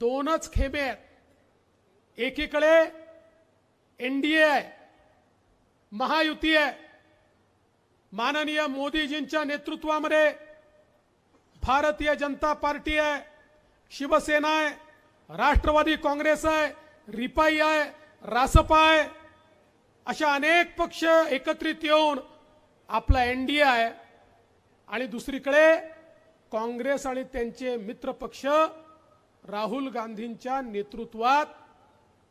दोनच खेमे आहेत. एकीकडे एनडीए आहे महायुती आहे. माननीय मोदीजींच्या नेतृत्वामध्ये भारतीय जनता पार्टी आहे शिवसेना आहे राष्ट्रवादी काँग्रेस आहे रिपाई आहे रासपा आहे. अशा अनेक पक्ष एकत्रित येऊन आपला एनडीए आहे. आणि दुसरीकडे काँग्रेस आणि त्यांचे मित्रपक्ष राहुल गांधींच्या नेतृत्वात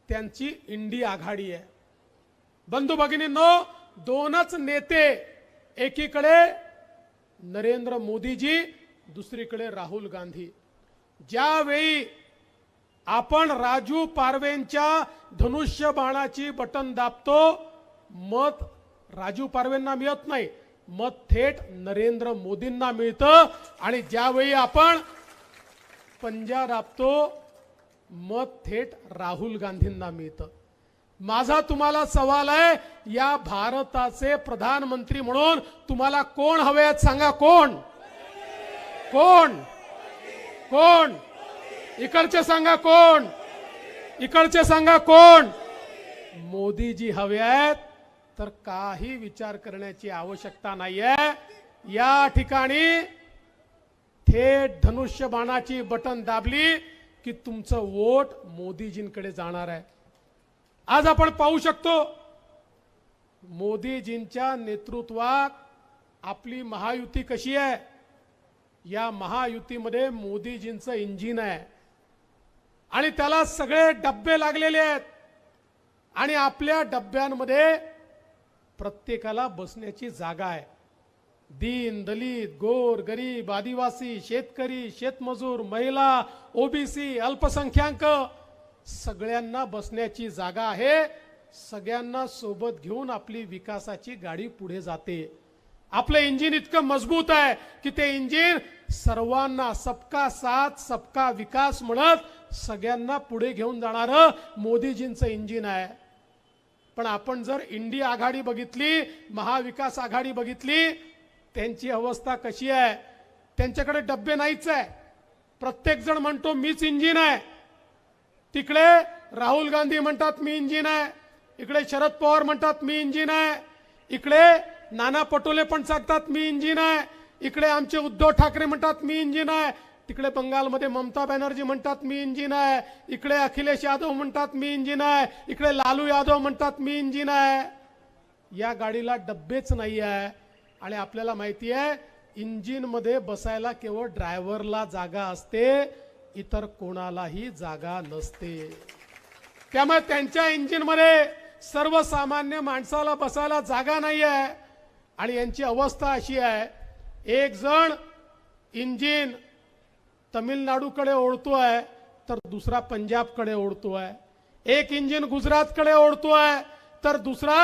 त्यांची इंडी आघाडी आहे. बंधू भगिनींनो दोनच नेते एकीकडे नरेंद्र मोदीजी दुसरीकडे राहुल गांधी. ज्यावेळी आपण राजू पारवेंच्या धनुष्य बाणाची बटन दाबतो मत राजू पारवेंना मिळत नाही मत थेट नरेंद्र मोदींना मिळतं. आणि ज्यावेळी आपण पंजा राबतो मत थेट राहुल गांधींना मिळतं. माझा तुम्हाला सवाल आहे या भारताचे प्रधानमंत्री म्हणून तुम्हाला कोण हवे आहेत सांगा कोण? कोण? कोण? इकडचे सांगा कोण? इकडचे सांगा कोण? मोदीजी हवे आहेत तर काही विचार करण्याची आवश्यकता नाही आहे या ठिकाणी थेट धनुष्य बाणाची बटन दाबली की तुमचं वोट मोदीजींकडे जाणार आहे. आज आपण पाहू शकतो मोदीजींच्या नेतृत्वात आपली महायुती कशी आहे? या महायुतीमध्ये मोदीजींचं इंजिन आहे. आणि त्याला सगळे डब्बे लागलेले आहेत. आणि आपल्या डब्यांमध्ये प्रत्येकाला बसण्याची जागा आहे. दीन दलित गोर गरीब आदिवासी शेतकरी शेतमजूर महिला ओबीसी अल्पसंख्याक सगळ्यांना बसण्याची जागा आहे. सगळ्यांना सोबत घेऊन आपली विकासाची गाडी पुढे जाते. आपलं इंजिन इतकं मजबूत आहे की ते इंजिन सर्वांना सबका साथ सबका विकास म्हणत सगळ्यांना पुढे घेऊन जाणार मोदीजींचं इंजिन आहे. पण आपण जर इंडिया आघाडी बघितली महाविकास आघाडी बघितली त्यांची अवस्था कशी आहे? त्यांच्याकडे डब्बे नाहीच आहे. प्रत्येक जण म्हणतो मीच इंजिन आहे. तिकडे राहुल गांधी म्हणतात मी इंजिन आहे. इकडे शरद पवार म्हणतात मी इंजिन आहे. इकडे नाना पटोले पण सांगतात मी इंजिन आहे. इकडे आमचे उद्धव ठाकरे म्हणतात मी इंजिन आहे. तिकडे बंगालमध्ये ममता बॅनर्जी म्हणतात मी इंजिन आहे. इकडे अखिलेश यादव म्हणतात मी इंजिन आहे. इकडे लालू यादव म्हणतात मी इंजिन आहे. या गाडीला डब्बेच नाही आहे. आणि आपल्याला माहिती आहे इंजिनमध्ये बसायला केवळ ड्रायव्हरला जागा असते इतर कोणालाही जागा नसते. त्यामुळे त्यांच्या इंजिनमध्ये सर्वसामान्य माणसाला बसायला जागा नाही आहे आणि यांची अवस्था अशी आहे एक जण इंजिन तमिळनाडूकडे ओढतो आहे तर दुसरा पंजाबकडे ओढतो आहे एक इंजिन गुजरातकडे ओढतो आहे तर दुसरा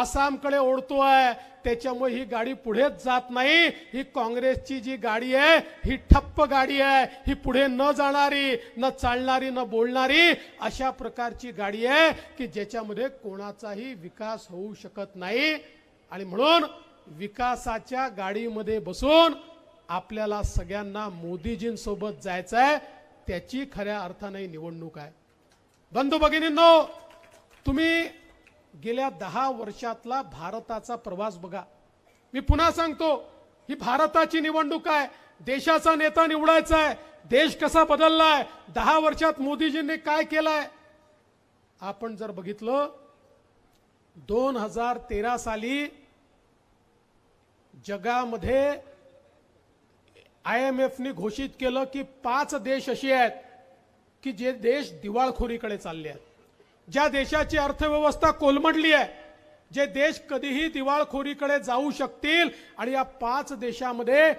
आसामकडे ओढतोय. त्याच्यामुळे ही गाडी पुढेच जात नाही. ही काँग्रेसची जी गाडी आहे ही ठप्प गाडी आहे. ही पुढे न जाणारी न चालणारी न बोलणारी अशा प्रकारची गाडी आहे की ज्याच्यामध्ये कोणाचाही विकास होऊ शकत नाही. आणि म्हणून विकासाच्या गाडीमध्ये बसून आपल्याला सगळ्यांना मोदीजींसोबत जायचं आहे त्याची खऱ्या अर्थाने निवडणूक आहे. बंधू भगिनींनो तुम्ही गेल्या दहा वर्षातला भारताचा प्रवास बघा. मी पुन्हा सांगतो ही भारताची निवडणूक आहे. देशाचा नेता निवडायचा आहे. देश कसा बदललाय? दहा वर्षात मोदीजींनी काय केलंय? आपण जर बघितलं दोन हजार तेरा साली जगामध्ये आय एम एफने घोषित केलं की पाच देश असे आहेत की जे देश दिवाळखोरीकडे चालले आहेत. ज्या देशाची अर्थव्यवस्था कोलमडली आहे जे देश कधीही दिवाळखोरीकडे जाऊ शकतील आणि या पाच देशामध्ये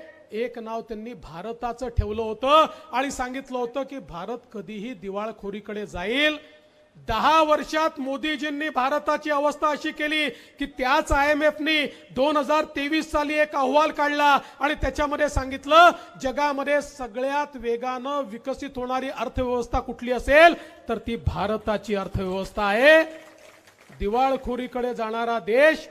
एक नाव त्यांनी भारताचं ठेवलं होतं आणि सांगितलं होतं की भारत कधीही दिवाळखोरीकडे जाईल. दहा वर्षात मोदीजींनी भारताची अवस्था अशी केली की त्याच आय एम एफनी दोन हजार तेवीस साली एक अहवाल काढला आणि त्याच्यामध्ये सांगितलं जगामध्ये सगळ्यात वेगानं विकसित होणारी अर्थव्यवस्था कुठली असेल तर ती भारताची अर्थव्यवस्था आहे. दिवाळखोरीकडे जाणारा देश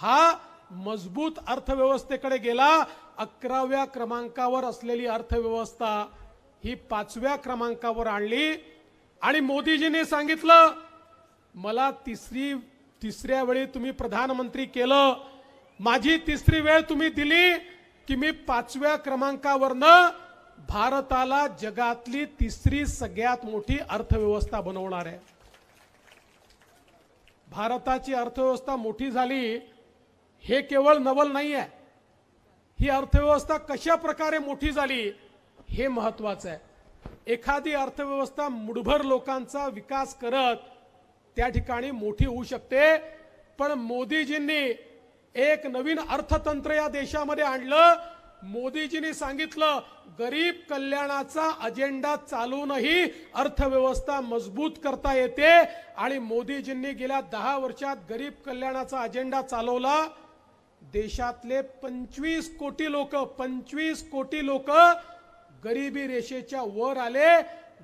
हा मजबूत अर्थव्यवस्थेकडे गेला. अकराव्या क्रमांकावर असलेली अर्थव्यवस्था ही पाचव्या क्रमांकावर आणली. आणि मोदीजींनी सांगितलं मला तिसरी तिसऱ्या वेळी तुम्ही प्रधानमंत्री केलं. माझी तिसरी वेळ तुम्ही दिली की मी पाचव्या क्रमांकावरनं भारताला जगातली तिसरी सगळ्यात मोठी अर्थव्यवस्था बनवणार आहे. भारताची अर्थव्यवस्था मोठी झाली हे केवळ नवल नाही आहे ही अर्थव्यवस्था कशा प्रकारे मोठी झाली हे महत्वाचं आहे. एखादी अर्थव्यवस्था मुठभर लोकांचा विकास करत त्या ठिकाणी मोठी होऊ शकते. पण मोदीजींनी एक नवीन अर्थतंत्र या देशामध्ये आणलं. मोदीजींनी सांगितलं गरीब कल्याणाचा अजेंडा चालूनही अर्थव्यवस्था मजबूत करता येते. आणि मोदीजींनी गेल्या दहा वर्षात गरीब कल्याणाचा अजेंडा चालवला. देशातले पंचवीस कोटी लोक पंचवीस कोटी लोक गरिबी रेषेच्या वर आले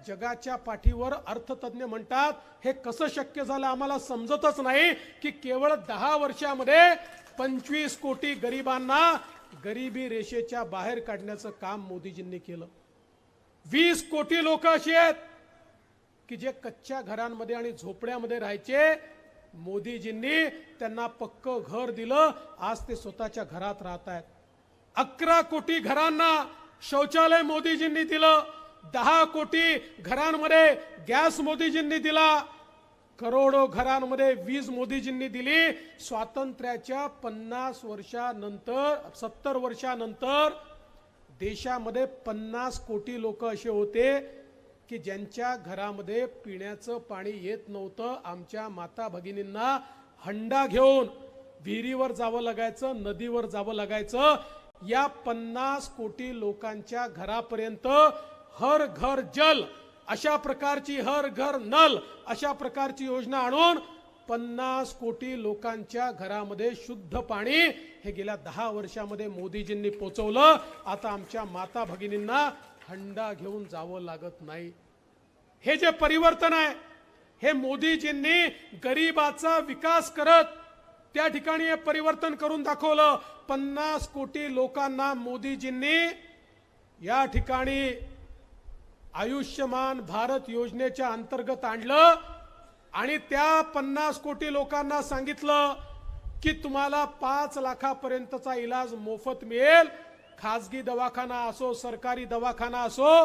जगाच्या पाठीवर अर्थतज्ञ म्हणतात हे कसं शक्य झालं आम्हाला समजतच नाही की केवळ दहा वर्षामध्ये पंचवीस कोटी गरिबांना गरिबी रेषेच्या बाहेर काढण्याचं काम मोदीजींनी केलं. वीस कोटी लोक अशी आहेत की जे कच्च्या घरांमध्ये आणि झोपड्यामध्ये राहायचे. मोदीजींनी त्यांना पक्क घर दिलं. आज ते स्वतःच्या घरात राहत आहेत. अकरा कोटी घरांना शौचालय मोदीजींनी दिलं दहा कोटी घरांमध्ये गॅस मोदीजींनी दिला करोडो घरांमध्ये वीज मोदीजींनी दिली. स्वातंत्र्याच्या पन्नास वर्षानंतर सत्तर वर्षानंतर देशामध्ये पन्नास कोटी लोक असे होते की ज्यांच्या घरामध्ये पिण्याचं पाणी येत नव्हतं. आमच्या माता भगिनींना हंडा घेऊन विहिरीवर जावं लागायचं नदीवर जावं लागायचं. या पन्नास कोटी लोकांच्या घरापर्यंत हर घर जल अशा प्रकारची हर घर नल अशा प्रकारची योजना आणून पन्नास कोटी लोकांच्या घरामध्ये शुद्ध पाणी हे गेल्या दहा वर्षामध्ये मोदीजींनी पोचवलं. आता आमच्या माता भगिनींना हंडा घेऊन जावं लागत नाही. हे जे परिवर्तन आहे हे मोदीजींनी गरीबाचा विकास करत त्या ठिकाणी हे परिवर्तन करून दाखवलं. पन्नास कोटी लोकांना मोदीजींनी या ठिकाणी आयुष्यमान भारत योजनेच्या अंतर्गत आणलं आणि त्या पन्नास कोटी लोकांना सांगितलं की तुम्हाला पाच लाखापर्यंतचा इलाज मोफत मिळेल. खाजगी दवाखाना असो सरकारी दवाखाना असो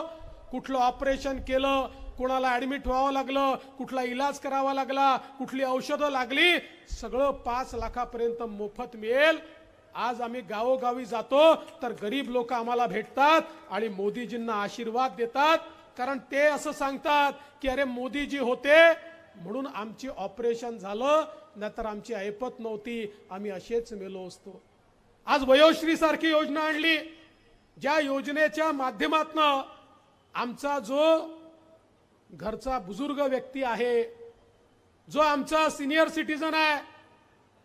कुठलं ऑपरेशन केलं कोणाला ऍडमिट व्हावं लागलं कुठला इलाज करावा लागला कुठली औषधं लागली सगळं पाच लाखापर्यंत मोफत मिळेल. आज आम्ही गावोगावी जातो तर गरीब लोक आम्हाला भेटतात आणि मोदीजींना आशीर्वाद देतात. कारण ते असं सांगतात की अरे मोदीजी होते म्हणून आमची ऑपरेशन झालं नाहीतर आमची ऐपत नव्हती आम्ही असेच मेलो असतो. आज वयोश्री सारखी योजना आणली. ज्या योजनेच्या माध्यमातनं आमचा जो घरचा बुजुर्ग व्यक्ती आहे जो आमचा सिनियर सिटीजन आहे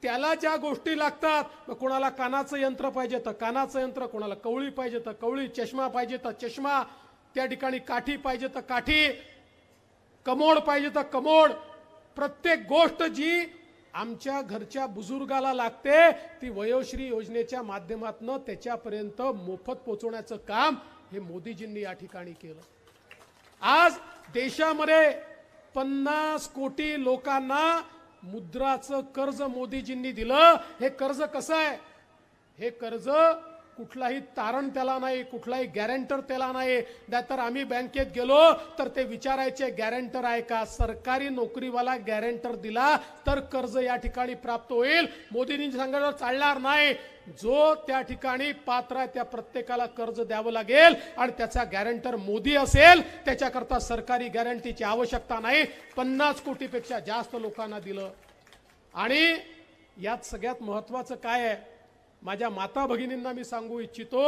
त्याला ज्या गोष्टी लागतात मग कोणाला कानाचं यंत्र पाहिजे तर कानाचं यंत्र कोणाला कवळी पाहिजे तर कवळी चष्मा पाहिजे तर चष्मा त्या ठिकाणी काठी पाहिजे तर काठी कमोड पाहिजे तर कमोड. प्रत्येक गोष्ट जी आमच्या घरच्या बुजुर्गाला लागते ती वयोश्री योजनेच्या माध्यमातून त्याच्यापर्यंत मोफत पोचवण्याचं काम हे मोदीजींनी या ठिकाणी केलं. आज देशामध्ये पन्नास कोटी लोकांना मुद्राचं कर्ज मोदीजींनी दिलं. हे कर्ज कसं आहे? हे कर्ज कुठलाही तारण त्याला नाही कुठलाही गॅरंटर त्याला नाही. नाहीतर आम्ही बँकेत गेलो तर ते विचारायचे गॅरंटर आहे का? सरकारी नोकरीवाला गॅरंटर दिला तर कर्ज या ठिकाणी प्राप्त होईल. मोदींनी सांगितलं चालणार नाही. जो त्या ठिकाणी पात्र आहे त्या प्रत्येकाला कर्ज द्यावं लागेल आणि त्याचा गॅरंटर मोदी असेल त्याच्याकरता सरकारी गॅरंटीची आवश्यकता नाही. पन्नास कोटीपेक्षा जास्त लोकांना दिलं. आणि यात सगळ्यात महत्वाचं काय आहे? माझ्या माता भगिनींना मी सांगू इच्छितो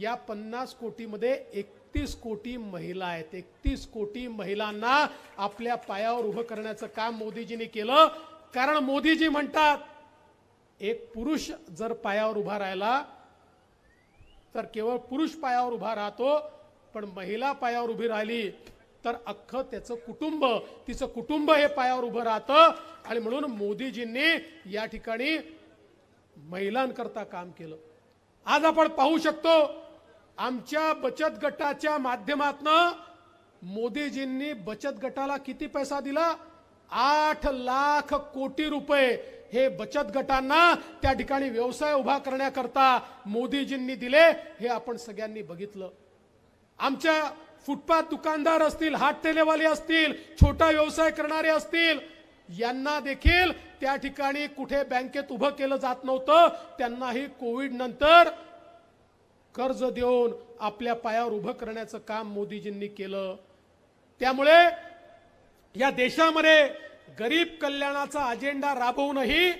या पन्नास कोटीमध्ये एकतीस कोटी महिला आहेत. एकतीस कोटी महिलांना आपल्या पायावर उभं करण्याचं काम मोदीजींनी केलं. कारण मोदीजी म्हणतात एक पुरुष जर पायावर उभा राहिला तर केवळ पुरुष पायावर उभा राहतो पण महिला पायावर उभी राहिली तर अख्खं त्याचं कुटुंब तिचं कुटुंब हे पायावर उभं राहतं. आणि म्हणून मोदीजींनी या ठिकाणी महिलांकरता काम केलं. आज आपण पाहू शकतो आमच्या बचत गटाच्या माध्यमातनं मोदीजींनी बचत गटाला किती पैसा दिला? आठ लाख कोटी रुपये हे बचत गटांना त्या ठिकाणी व्यवसाय उभा करण्याकरता मोदीजींनी दिले हे आपण सगळ्यांनी बघितलं. आमच्या फुटपाथ दुकानदार असतील हात ठेलेवाले असतील छोटा व्यवसाय करणारे असतील यांना देखील त्या ठिकाणी कुठे बँकेत उभं केलं जात नव्हतं त्यांनाही कोविड नंतर कर्ज देऊन आपल्या पायावर उभं करण्याचं काम मोदीजींनी केलं. त्यामुळे या देशामध्ये गरीब कल्याणाचा अजेंडा राबवूनही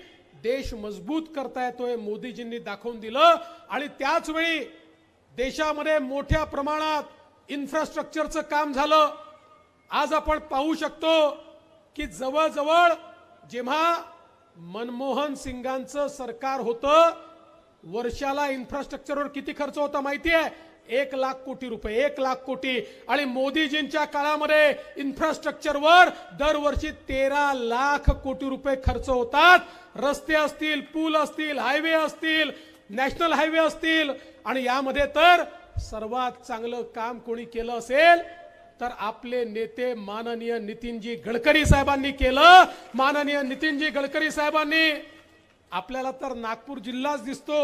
देश मजबूत करता येतोय मोदीजींनी दाखवून दिलं. आणि त्याचवेळी देशामध्ये मोठ्या प्रमाणात इन्फ्रास्ट्रक्चरचं काम झालं. आज आपण पाहू शकतो की जवळजवळ जेव्हा मनमोहन सिंगांचं सरकार होतं. वर्षाला इन्फ्रास्ट्रक्चरवर किती खर्च होता माहिती आहे एक लाख कोटी रुपये एक लाख कोटी. आणि मोदीजींच्या काळामध्ये इन्फ्रास्ट्रक्चरवर दरवर्षी तेरा लाख कोटी रुपये खर्च होतात. रस्ते असतील पूल असतील हायवे असतील नॅशनल हायवे असतील. आणि यामध्ये तर सर्वात चांगलं काम कोणी केलं असेल? तर आपले नेते माननीय नितीनजी गडकरी साहेबांनी केलं. माननीय नितीनजी गडकरी साहेबांनी आपल्याला तर नागपूर जिल्हाच दिसतो.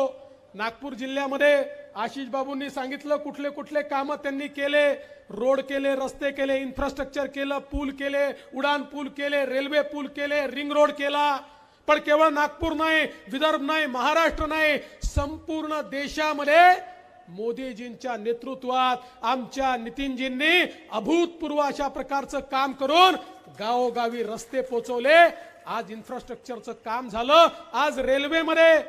नागपूर जिल्ह्यामध्ये आशिष बाबूंनी सांगितलं कुठले कुठले कामं त्यांनी केले. रोड केले रस्ते केले इन्फ्रास्ट्रक्चर केलं पूल केले उडान पूल केले रेल्वे पूल केले रिंग रोड केला. पण केवळ नागपूर नाही विदर्भ नाही महाराष्ट्र नाही संपूर्ण देशामध्ये मोदीजींच्या नेतृत्वात आमच्या नितीनजींनी अभूतपूर्व अशा प्रकारचं काम करून गावोगावी रस्ते पोचवले. आज इन्फ्रास्ट्रक्चरचं काम झालं. आज रेल्वेमध्ये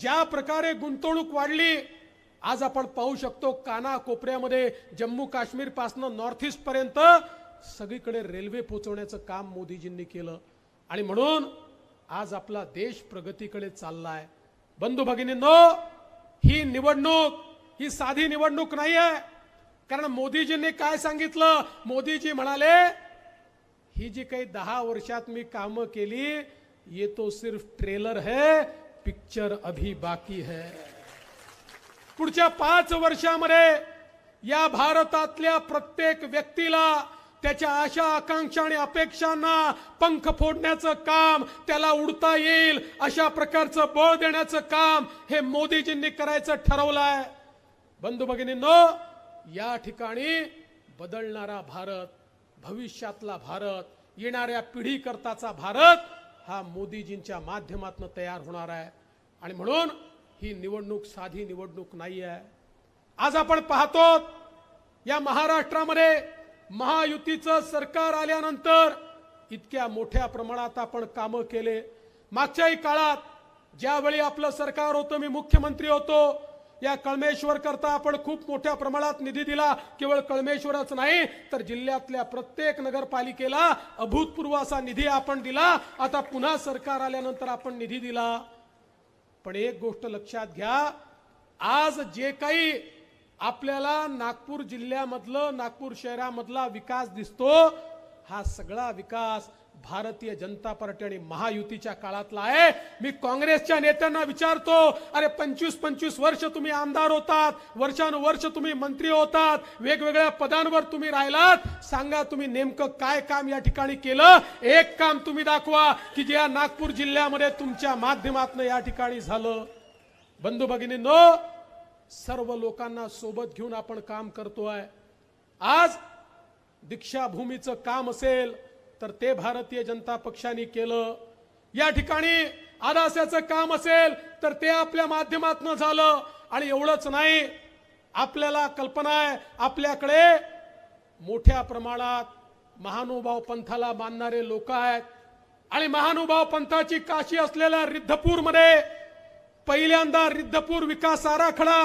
ज्या प्रकारे गुंतवणूक वाढली आज आपण पाहू शकतो काना कोपऱ्यामध्ये जम्मू काश्मीर पासनं नॉर्थ ईस्ट पर्यंत सगळीकडे रेल्वे पोचवण्याचं काम मोदीजींनी केलं. आणि म्हणून आज आपला देश प्रगतीकडे चाललाय. बंधू भगिनींनो ही निवडणूक ही साधी निवडणूक नाही आहे कारण मोदीजींनी काय सांगितलं? मोदीजी म्हणाले ही जी काही दहा वर्षात मी कामं केली ये तो सिर्फ ट्रेलर है पिक्चर अभी बाकी है. पुढच्या पाच वर्षामध्ये या भारतातल्या प्रत्येक व्यक्तीला त्याच्या आशा आकांक्षा आणि अपेक्षांना पंख फोडण्याचं काम त्याला उडता येईल अशा प्रकारचं बळ देण्याचं काम हे मोदीजींनी करायचं ठरवलं आहे बंधू भगिनींनो या ठिकाणी बदलणारा भारत भविष्यातला भारत येणाऱ्या पिढी करताचा भारत हा मोदीजींच्या माध्यमातून तयार होणार आहे. आणि म्हणून ही निवडणूक साधी निवडणूक नाही आहे. आज आपण पाहतो या महाराष्ट्रामध्ये महायुतीचं सरकार आल्यानंतर इतक्या मोठ्या प्रमाणात आपण कामं केले. मागच्याही काळात ज्यावेळी आपलं सरकार होतं मी मुख्यमंत्री होतो या कळमेश्वर करता आपण खूप मोठ्या प्रमाणात निधी दिला. केवळ कळमेश्वरच नाही तर जिल्ह्यातल्या प्रत्येक नगरपालिकेला अभूतपूर्व असा निधी आपण दिला. आता पुन्हा सरकार आल्यानंतर आपण निधी दिला. पण एक गोष्ट लक्षात घ्या आज जे काही आपल्याला नागपूर जिल्ह्यामधलं नागपूर शहरामधला विकास दिसतो हा सगळा विकास भारतीय जनता पार्टी आणि महायुतीच्या काळातला आहे. मी काँग्रेसच्या नेत्यांना विचारतो अरे पंचवीस पंचवीस वर्ष तुम्ही आमदार होतात वर्षानुवर्ष तुम्ही मंत्री होतात वेगवेगळ्या पदांवर तुम्ही राहिलात. सांगा तुम्ही नेमकं काय काम या ठिकाणी केलं? एक काम तुम्ही दाखवा की जे या नागपूर जिल्ह्यामध्ये तुमच्या माध्यमातून या ठिकाणी झालं. बंधू भगिनींनो सर्व लोकांना सोबत घेऊन आपण काम करतोय. आज दीक्षाभूमीचं काम असेल तर ते भारतीय जनता पक्षाने केलं. या ठिकाणी आदास्याचं काम असेल तर ते आपल्या माध्यमातून झालं. आणि एवढंच नाही आपल्याला कल्पना आहे आपल्याकडे मोठ्या प्रमाणात महानुभाव पंथाला मानणारे लोक आहेत. आणि महानुभाव पंथाची काशी असलेल्या रिद्धपूरमध्ये पहिल्यांदा रिद्धपूर विकास आराखडा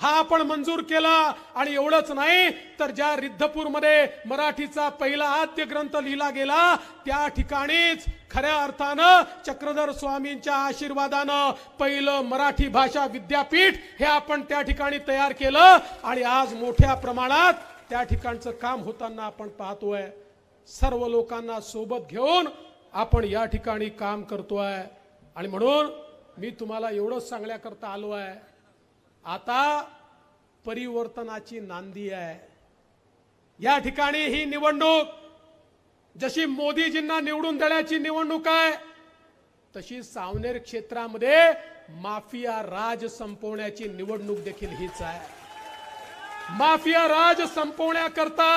हा आपण मंजूर केला आणि एवढंच नाही तर ज्या रिद्धपूरमध्ये मराठीचा पहिला आद्य ग्रंथ लिहिला गेला त्या ठिकाणीच खऱ्या अर्थानं चक्रधर स्वामींच्या आशीर्वादानं पहिलं मराठी भाषा विद्यापीठ हे आपण त्या ठिकाणी तयार केलं आणि आज मोठ्या प्रमाणात त्या ठिकाणचं काम होताना आपण पाहतोय. सर्व लोकांना सोबत घेऊन आपण या ठिकाणी काम करतोय. आणि म्हणून मी तुम्हाला एवढंच सांगण्याकरता आलो आहे. आता परिवर्तनाची नांदी आहे. या ठिकाणी ही निवडणूक जशी मोदीजींना निवडून देण्याची निवडणूक आहे तशी सावनेर क्षेत्रामध्ये माफिया राज संपवण्याची निवडणूक देखील हीच आहे. माफिया राज संपवण्याकरता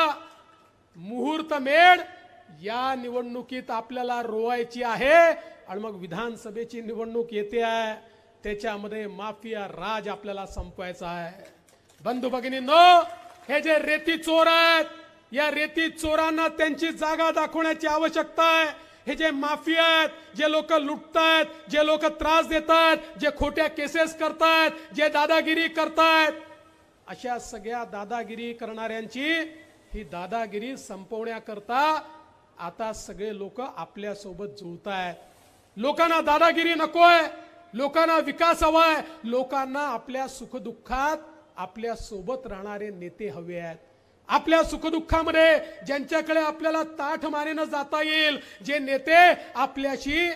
मुहूर्त मेढ या निवडणुकीत आपल्याला रोवायची आहे आणि मग विधानसभेची निवडणूक येते आहे. त्याच्यामध्ये माफिया राज आपल्याला संपवायचा आहे. बंधू भगिनींनो हे जे रेती चोर आहेत या रेती चोरांना त्यांची जागा दाखवण्याची आवश्यकता आहे. हे जे माफिया आहेत जे लोक लुटतायत जे लोक त्रास देतात जे खोट्या केसेस करतायत जे दादागिरी करतायत अशा सगळ्या दादागिरी करणाऱ्यांची ही दादागिरी संपवण्याकरता आता सगळे लोक आपल्यासोबत जुळत आहेत लोकांना दादागिरी नकोय लोकांना विकास हवाय लोकांना आपल्या सुखदुःखात आपल्यासोबत राहणारे नेते हवे आहेत. आपल्या सुखदुःखामध्ये ज्यांच्याकडे आपल्याला ताठ मानेनं जाता येईल जे नेते आपल्याशी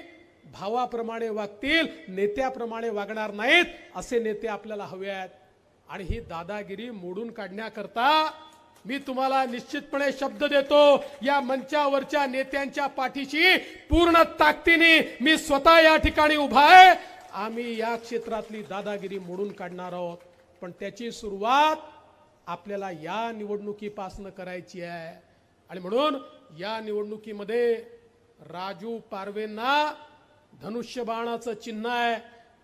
भावाप्रमाणे वागतील नेत्याप्रमाणे वागणार नाहीत असे नेते आपल्याला हवे आहेत. आणि ही दादागिरी मोडून काढण्याकरता मी तुम्हाला निश्चितपणे शब्द देतो या मंचावरच्या नेत्यांच्या पाठीशी पूर्ण ताकदीने मी स्वतः या ठिकाणी उभा आहे. आम्ही या क्षेत्रातली दादागिरी मोडून काढणार आहोत. पण त्याची सुरुवात आपल्याला या निवडणुकीपासून करायची आहे. आणि म्हणून या निवडणुकीमध्ये राजू पारवेंना धनुष्यबाणाचं चिन्ह आहे.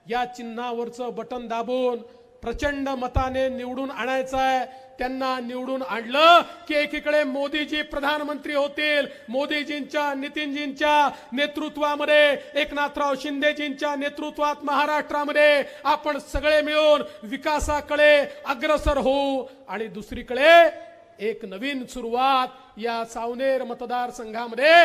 या चिन्हावरचं बटन दाबून प्रचंड मताने निवडून आणायचं आहे. त्यांना निवडून आणलं की एकीकडे मोदीजी प्रधानमंत्री होतील. मोदीजींच्या नितीनजींच्या नेतृत्वामध्ये एकनाथराव शिंदेजींच्या नेतृत्वात महाराष्ट्रामध्ये आपण सगळे मिळून विकासाकडे अग्रसर होऊ. आणि दुसरीकडे एक नवीन सुरुवात या सावनेर मतदारसंघामध्ये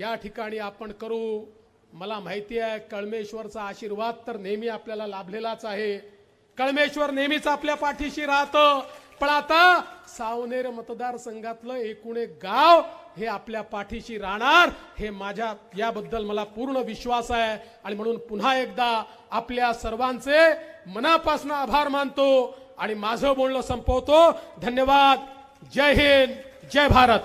या ठिकाणी आपण करू. मला माहिती आहे कळमेश्वरचा आशीर्वाद तर नेहमी आपल्याला लाभलेलाच आहे. कळमेश्वर नेहमीच आपल्या पाठीशी राहतं. पण आता सावनेर मतदारसंघातलं एकूण एक गाव हे आपल्या पाठीशी राहणार हे माझ्या याबद्दल मला पूर्ण विश्वास आहे. आणि म्हणून पुन्हा एकदा आपल्या सर्वांचे मनापासून आभार मानतो आणि माझं बोलणं संपवतो. धन्यवाद. जय हिंद. जय भारत.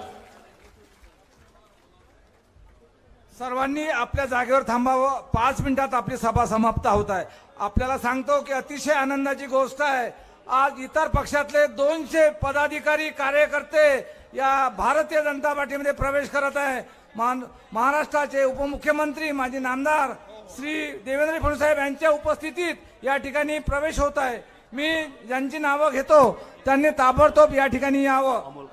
सर्वांनी आपल्या जागेवर थांबावं. पाच मिनिटात आपली सभा समाप्त होत आहे. आपल्याला सांगतो की अतिशय आनंदाची गोष्ट आहे. आज इतर पक्षातले दोनशे पदाधिकारी कार्यकर्ते या भारतीय जनता पार्टीमध्ये प्रवेश करत आहे. मान- महाराष्ट्राचे उपमुख्यमंत्री माजी नामदार श्री देवेंद्र फडणवीस साहेब यांच्या उपस्थितीत या ठिकाणी प्रवेश होत आहे. मी ज्यांची नावं घेतो त्यांनी ताबडतोब या ठिकाणी यावं.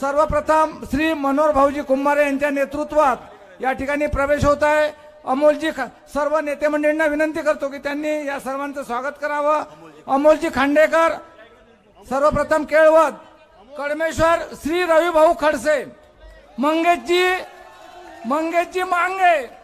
सर्वप्रथम श्री मनोहर भाऊजी कुंभारे यांच्या नेतृत्वात या ठिकाणी प्रवेश होत आहे. अमोलजी खा- सर्व नेते मंडळींना विनंती करतो की त्यांनी या सर्वांचं स्वागत करावं. अमोलजी खांडेकर सर्वप्रथम केळवत कडमेश्वर श्री रविभाऊ खडसे मंगेशजी मंगेशजी मांगे